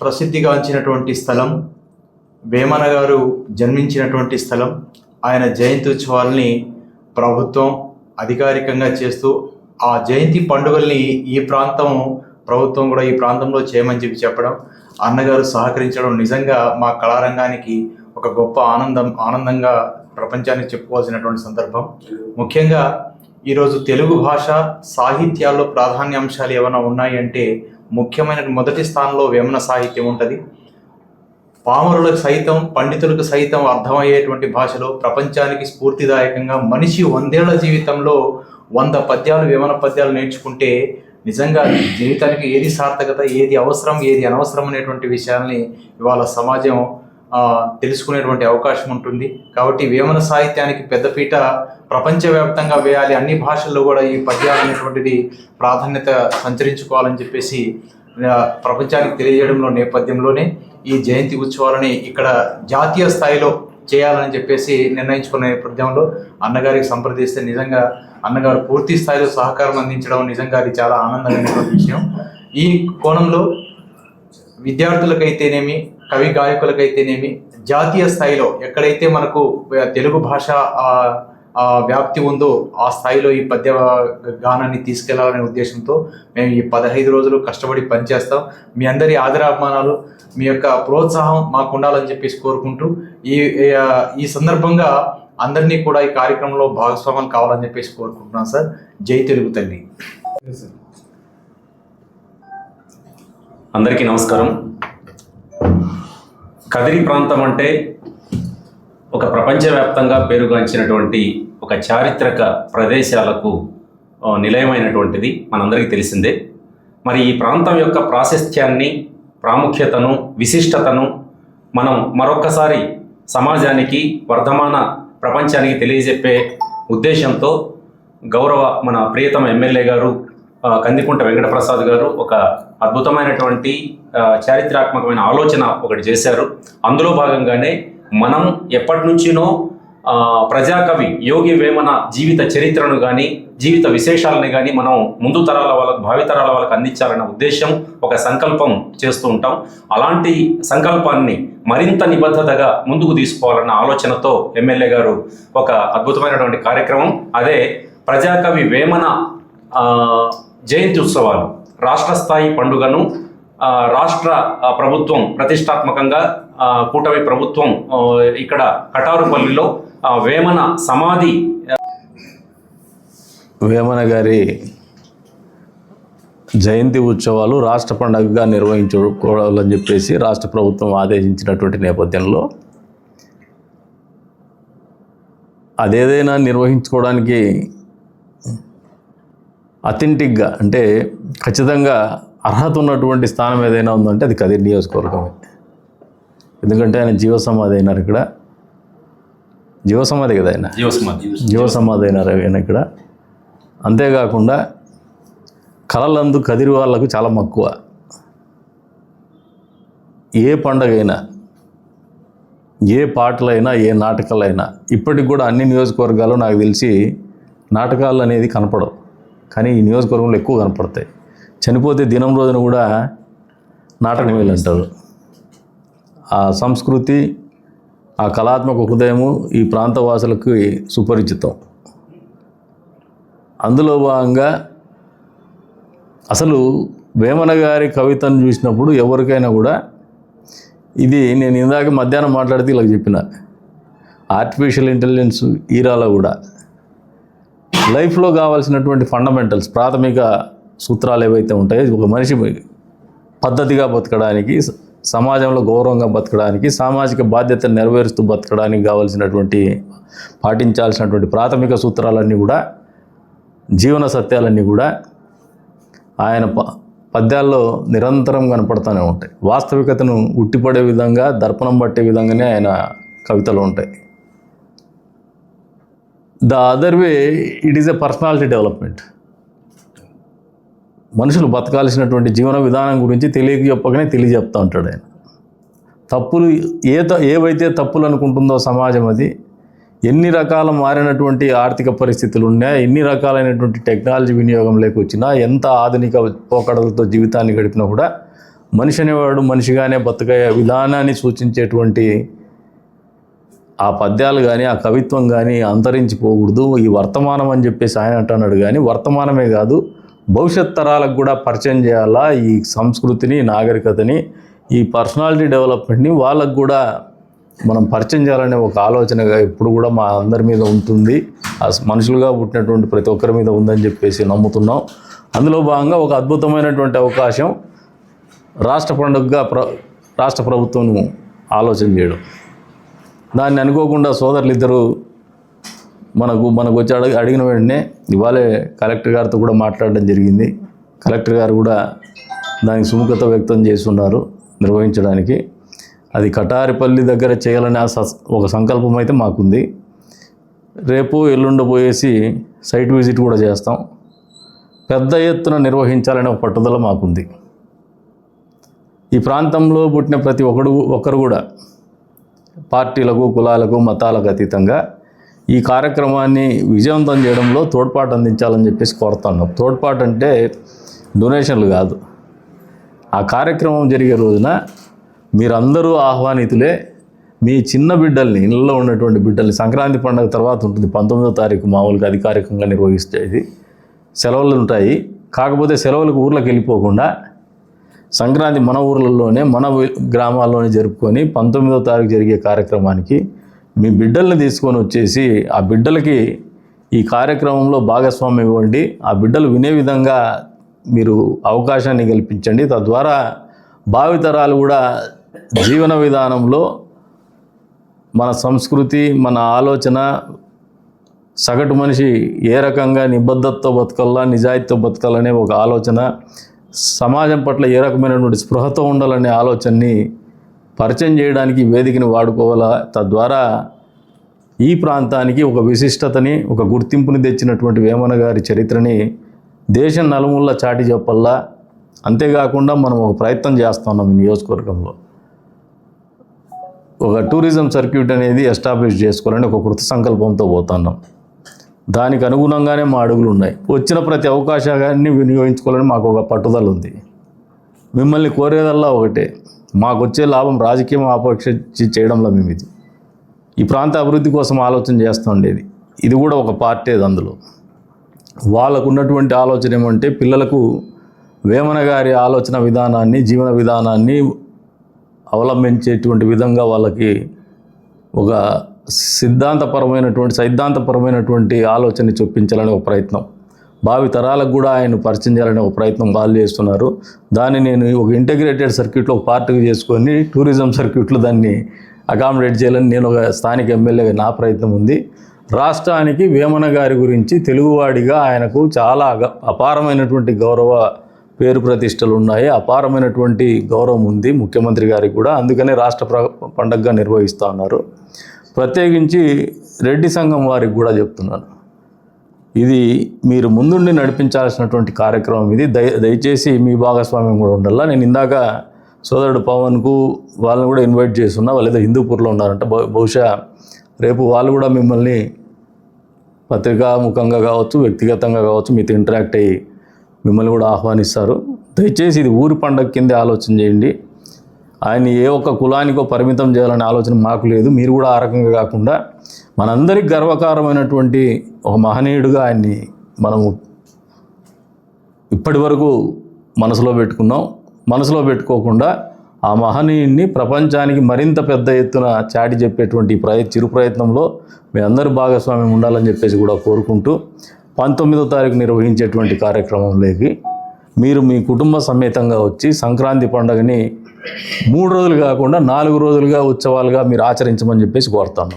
ప్రసిద్ధిగాంచినటువంటి స్థలం వేమన గారు జన్మించినటువంటి స్థలం ఆయన జయంతి ఉత్సవాల్ని ప్రభుత్వం అధికారికంగా చేస్తూ ఆ జయంతి పండుగల్ని ఈ ప్రాంతం ప్రభుత్వం కూడా ఈ ప్రాంతంలో చేయమని చెప్పి చెప్పడం అన్నగారు సహకరించడం నిజంగా మా కళారంగానికి ఒక గొప్ప ఆనందం ఆనందంగా ప్రపంచానికి చెప్పుకోవాల్సినటువంటి సందర్భం. ముఖ్యంగా ఈరోజు తెలుగు భాష సాహిత్యాల్లో ప్రాధాన్యాంశాలు ఏమైనా ఉన్నాయంటే ముఖ్యమైన మొదటి స్థానంలో వేమన సాహిత్యం ఉంటుంది. పామరులకు సైతం పండితులకు సైతం అర్థమయ్యేటువంటి భాషలో ప్రపంచానికి స్ఫూర్తిదాయకంగా మనిషి వందేళ్ళ జీవితంలో వంద పద్యాలు వేమన పద్యాలు నేర్చుకుంటే నిజంగా జీవితానికి ఏది సార్థకత ఏది అవసరం ఏది అనవసరం అనేటువంటి విషయాల్ని ఇవాళ సమాజం తెలుసుకునేటువంటి అవకాశం ఉంటుంది. కాబట్టి వేమన సాహిత్యానికి పెద్దపీట ప్రపంచవ్యాప్తంగా వేయాలి అన్ని భాషల్లో కూడా ఈ పద్యాలు అనేటువంటిది ప్రాధాన్యత సంచరించుకోవాలని చెప్పేసి ప్రపంచానికి తెలియజేయడంలో నేపథ్యంలోనే ఈ జయంతి ఉత్సవాలని ఇక్కడ జాతీయ స్థాయిలో చేయాలని చెప్పేసి నిర్ణయించుకున్న నేపథ్యంలో అన్నగారికి సంప్రదిస్తే నిజంగా అన్నగారు పూర్తి స్థాయిలో సహకారం అందించడం నిజంగా అది చాలా ఆనందమైనటువంటి విషయం. ఈ కోణంలో విద్యార్థులకైతేనేమి కవి గాయకులకైతేనేమి జాతీయ స్థాయిలో ఎక్కడైతే మనకు తెలుగు భాష వ్యాప్తి ఉందో ఆ స్థాయిలో ఈ పద్య గానాన్ని తీసుకెళ్ళాలనే ఉద్దేశంతో మేము ఈ పదహైదు రోజులు కష్టపడి పనిచేస్తాం. మీ అందరి ఆదరాభిమానాలు మీ యొక్క ప్రోత్సాహం మాకు ఉండాలని చెప్పేసి కోరుకుంటూ ఈ ఈ సందర్భంగా అందరినీ కూడా ఈ కార్యక్రమంలో భాగస్వామ్యం కావాలని చెప్పేసి కోరుకుంటున్నాను సార్. జై తెలుగు తల్లి. అందరికీ నమస్కారం. కదిరి ప్రాంతం అంటే ఒక ప్రపంచవ్యాప్తంగా పేరుగాంచినటువంటి ఒక చారిత్రక ప్రదేశాలకు నిలయమైనటువంటిది మనందరికీ తెలిసిందే. మరి ఈ ప్రాంతం యొక్క ప్రాశస్త్యాన్ని ప్రాముఖ్యతను విశిష్టతను మనం మరొక్కసారి సమాజానికి వర్ధమాన ప్రపంచానికి తెలియజెప్పే ఉద్దేశంతో గౌరవ మన ప్రియతమ ఎమ్మెల్యే గారు కందికుంట వెంకటప్రసాద్ గారు ఒక అద్భుతమైనటువంటి చారిత్రాత్మకమైన ఆలోచన ఒకటి చేశారు. అందులో భాగంగానే మనం ఎప్పటి నుంచినో ప్రజాకవి యోగి వేమన జీవిత చరిత్రను కానీ జీవిత విశేషాలను కానీ మనం ముందు తరాల వాళ్ళకు భావితరాల వాళ్ళకి అందించాలన్న ఉద్దేశం ఒక సంకల్పం చేస్తూ ఉంటాం. అలాంటి సంకల్పాన్ని మరింత నిబద్ధతగా ముందుకు తీసుకోవాలన్న ఆలోచనతో ఎమ్మెల్యే గారు ఒక అద్భుతమైనటువంటి కార్యక్రమం. అదే ప్రజాకవి వేమన జయంతి ఉత్సవాలు రాష్ట్ర స్థాయి పండుగను రాష్ట్ర ప్రభుత్వం ప్రతిష్టాత్మకంగా కూటమి ప్రభుత్వం ఇక్కడ కటారుపల్లిలో వేమన సమాధి వేమన గారి జయంతి ఉత్సవాలు రాష్ట్ర పండుగగా నిర్వహించుకోవాలని చెప్పేసి రాష్ట్ర ప్రభుత్వం ఆదేశించినటువంటి నేపథ్యంలో అదేదైనా నిర్వహించుకోవడానికి అథెంటిక్గా అంటే ఖచ్చితంగా అర్హత ఉన్నటువంటి స్థానం ఏదైనా ఉందంటే అది కదిరి నియోజకవర్గమే. ఎందుకంటే ఆయన జీవ సమాధి అయినారు ఇక్కడ. జీవ సమాధి కదా ఆయన? జీవసమాధి. జీవ సమాధి అయినారు ఆయన ఇక్కడ. అంతేకాకుండా కళలందు కదిరి వాళ్ళకు చాలా మక్కువ. ఏ పండగైనా ఏ పాటలైనా ఏ నాటకాలైనా ఇప్పటికి కూడా అన్ని నియోజకవర్గాలు నాకు తెలిసి నాటకాలు అనేది కనపడవు. కానీ ఈ నియోజకవర్గంలో ఎక్కువ కనపడతాయి. చనిపోతే దినం రోజున కూడా నాటకం అంటారు. ఆ సంస్కృతి ఆ కళాత్మక హృదయము ఈ ప్రాంతవాసులకు సుపరిచితం. అందులో భాగంగా అసలు వేమన గారి కవితను చూసినప్పుడు ఎవరికైనా కూడా ఇది నేను ఇందాక మధ్యాహ్నం మాట్లాడితే ఇలా చెప్పిన. ఆర్టిఫిషియల్ ఇంటెలిజెన్స్ ఈరాలో కూడా లైఫ్లో కావాల్సినటువంటి ఫండమెంటల్స్ ప్రాథమిక సూత్రాలు ఏవైతే ఉంటాయో ఒక మనిషి పద్ధతిగా బతకడానికి సమాజంలో గౌరవంగా బతకడానికి సామాజిక బాధ్యతను నెరవేరుస్తూ బతకడానికి కావాల్సినటువంటి పాటించాల్సినటువంటి ప్రాథమిక సూత్రాలన్నీ కూడా జీవన సత్యాలన్నీ కూడా ఆయన ప పద్యాల్లో నిరంతరం కనపడుతూనే ఉంటాయి. వాస్తవికతను ఉట్టిపడే విధంగా దర్పణం పట్టే విధంగానే ఆయన కవితలు ఉంటాయి. The other way it is a personality development మనుషులు బతకాల్సినటువంటి జీవన విధానం గురించి తెలియక చెప్పకనే తెలియజెప్తా ఉంటాడు ఆయన. తప్పులు ఏ ఏవైతే తప్పులు అనుకుంటుందో సమాజం అది ఎన్ని రకాల మారినటువంటి ఆర్థిక పరిస్థితులు ఉన్నా ఎన్ని రకాలైనటువంటి టెక్నాలజీ వినియోగం లేకొచ్చినా ఎంత ఆధునిక పోకడలతో జీవితాన్ని గడిపినా కూడా మనిషి అనేవాడు మనిషిగానే బతకే విధానాన్ని సూచించేటువంటి ఆ పద్యాలు కానీ ఆ కవిత్వం కానీ అంతరించిపోకూడదు. ఈ వర్తమానం అని చెప్పేసి ఆయన అంటున్నాడు. కానీ వర్తమానమే కాదు భవిష్యత్ తరాలకు కూడా పరిచయం చేయాలా ఈ సంస్కృతిని నాగరికతని ఈ పర్సనాలిటీ డెవలప్మెంట్ని వాళ్ళకు కూడా మనం పరిచయం చేయాలనే ఒక ఆలోచనగా ఇప్పుడు కూడా మా అందరి మీద ఉంటుంది. ఆ మనుషులుగా పుట్టినటువంటి ప్రతి ఒక్కరి మీద ఉందని చెప్పేసి నమ్ముతున్నాం. అందులో భాగంగా ఒక అద్భుతమైనటువంటి అవకాశం రాష్ట్ర పండుగగా ప్ర రాష్ట్ర ప్రభుత్వం ఆలోచన చేయడం. దాన్ని అనుకోకుండా సోదరులు ఇద్దరు మనకు మనకు వచ్చి అడిగి అడిగిన వెంటనే ఇవాళే కలెక్టర్ గారితో కూడా మాట్లాడడం జరిగింది. కలెక్టర్ గారు కూడా దానికి సుముఖత వ్యక్తం చేస్తున్నారు నిర్వహించడానికి. అది కటారిపల్లి దగ్గర చేయాలనే ఒక సంకల్పం అయితే మాకుంది. రేపు ఎల్లుండి పోయేసి సైట్ విజిట్ కూడా చేస్తాం. పెద్ద ఎత్తున నిర్వహించాలనే ఒక పట్టుదల మాకుంది. ఈ ప్రాంతంలో పుట్టిన ప్రతి ఒక్కడు ఒక్కరు కూడా పార్టీలకు కులాలకు మతాలకు అతీతంగా ఈ కార్యక్రమాన్ని విజయవంతం చేయడంలో తోడ్పాటు అందించాలని చెప్పేసి కోరుతున్నాం తోడ్పాటు అంటే డొనేషన్లు కాదు. ఆ కార్యక్రమం జరిగే రోజున మీరందరూ ఆహ్వానితులే మీ చిన్న బిడ్డల్ని ఇళ్ళలో ఉన్నటువంటి బిడ్డల్ని సంక్రాంతి పండుగ తర్వాత ఉంటుంది పంతొమ్మిదో తారీఖు మామూలుగా అధికారికంగా నిర్వహిస్తేది సెలవులు ఉంటాయి. కాకపోతే సెలవులకు ఊర్లోకి వెళ్ళిపోకుండా సంక్రాంతి మన ఊర్లలోనే మన గ్రామాల్లోనే జరుపుకొని పంతొమ్మిదో తారీఖు జరిగే కార్యక్రమానికి మీ బిడ్డల్ని తీసుకొని వచ్చేసి ఆ బిడ్డలకి ఈ కార్యక్రమంలో భాగస్వామ్యం ఇవ్వండి. ఆ బిడ్డలు వినే విధంగా మీరు అవకాశాన్ని కల్పించండి. తద్వారా భావితరాలు కూడా జీవన విధానంలో మన సంస్కృతి మన ఆలోచన సగటు మనిషి ఏ రకంగా నిబద్ధతతో బతకాలా నిజాయితీతో బతకాలనే ఒక ఆలోచన సమాజం పట్ల ఏ రకమైనటువంటి స్పృహతో ఉండాలనే ఆలోచనని పరిచయం చేయడానికి వేదికని వాడుకోవాలా? తద్వారా ఈ ప్రాంతానికి ఒక విశిష్టతని ఒక గుర్తింపుని తెచ్చినటువంటి వేమన గారి చరిత్రని దేశం నలుమూల చాటి చెప్పల్లా అంతేకాకుండా మనం ఒక ప్రయత్నం చేస్తున్నాం ఈ నియోజకవర్గంలో. ఒక టూరిజం సర్క్యూట్ అనేది ఎస్టాబ్లిష్ చేసుకోవాలని ఒక కృత సంకల్పంతో పోతున్నాం. దానికి అనుగుణంగానే మా అడుగులు ఉన్నాయి. వచ్చిన ప్రతి అవకాశాన్ని వినియోగించుకోవాలని మాకు ఒక పట్టుదల ఉంది. మిమ్మల్ని కోరేదల్లా ఒకటే. మాకు వచ్చే లాభం రాజకీయం ఆపేక్ష చేయడంలో మేము ఇది ఈ ప్రాంత అభివృద్ధి కోసం ఆలోచన చేస్తూ ఉండేది. ఇది కూడా ఒక పార్టీ అందులో. వాళ్ళకు ఉన్నటువంటి ఆలోచన ఏమంటే పిల్లలకు వేమన గారి ఆలోచన విధానాన్ని జీవన విధానాన్ని అవలంబించేటువంటి విధంగా వాళ్ళకి ఒక సిద్ధాంతపరమైనటువంటి సైద్ధాంతపరమైనటువంటి ఆలోచన చొప్పించాలనే ఒక ప్రయత్నం. భావి తరాలకు కూడా ఆయన పరిచయం చేయాలనే ఒక ప్రయత్నం వాళ్ళు చేస్తున్నారు. దాన్ని నేను ఒక ఇంటిగ్రేటెడ్ సర్క్యూట్లో ఒక పార్ట్గా చేసుకొని టూరిజం సర్క్యూట్లో దాన్ని అకామిడేట్ చేయాలని నేను ఒక స్థానిక ఎమ్మెల్యేగా నా ప్రయత్నం ఉంది. రాష్ట్రానికి వేమన గారి గురించి తెలుగువాడిగా ఆయనకు చాలా అగ- అపారమైనటువంటి గౌరవ పేరు ప్రతిష్టలు ఉన్నాయి. అపారమైనటువంటి గౌరవం ఉంది ముఖ్యమంత్రి గారికి కూడా. అందుకనే రాష్ట్ర ప్ర పండగగా నిర్వహిస్తూ ఉన్నారు. ప్రత్యేకించి రెడ్డి సంఘం వారికి కూడా చెప్తున్నాను. ఇది మీరు ముందుండి నడిపించాల్సినటువంటి కార్యక్రమం ఇది. దయ దయచేసి మీ భాగస్వామ్యం కూడా ఉండాలా? నేను ఇందాక సోదరుడు పవన్కు వాళ్ళని కూడా ఇన్వైట్ చేస్తున్నా. వాళ్ళు ఏదో హిందూపూర్లో ఉన్నారంట. బహు- బహుశా రేపు వాళ్ళు కూడా మిమ్మల్ని పత్రికాముఖంగా కావచ్చు వ్యక్తిగతంగా కావచ్చు మీతో ఇంటరాక్ట్ అయ్యి మిమ్మల్ని కూడా ఆహ్వానిస్తారు. దయచేసి ఇది ఊరి పండగ కింద ఆలోచన చేయండి. ఆయన ఏ ఒక్క కులానికో పరిమితం చేయాలనే ఆలోచన మాకు లేదు. మీరు కూడా ఆ రకంగా కాకుండా మనందరికి గర్వకారమైనటువంటి ఒక మహనీయుడుగా ఆయన్ని మనము ఇప్పటి వరకు మనసులో పెట్టుకున్నాం. మనసులో పెట్టుకోకుండా ఆ మహనీయుడిని ప్రపంచానికి మరింత పెద్ద ఎత్తున చాటి చెప్పేటువంటి ప్రయ చిరు ప్రయత్నంలో మీ అందరూ భాగస్వామ్యం ఉండాలని చెప్పేసి కూడా కోరుకుంటూ పంతొమ్మిదో తారీఖు నిర్వహించేటువంటి కార్యక్రమంలోకి మీరు మీ కుటుంబ సమేతంగా వచ్చి సంక్రాంతి పండుగని మూడు రోజులు కాకుండా నాలుగు రోజులుగా ఉత్సవాలుగా మీరు ఆచరించమని చెప్పేసి కోరుతాను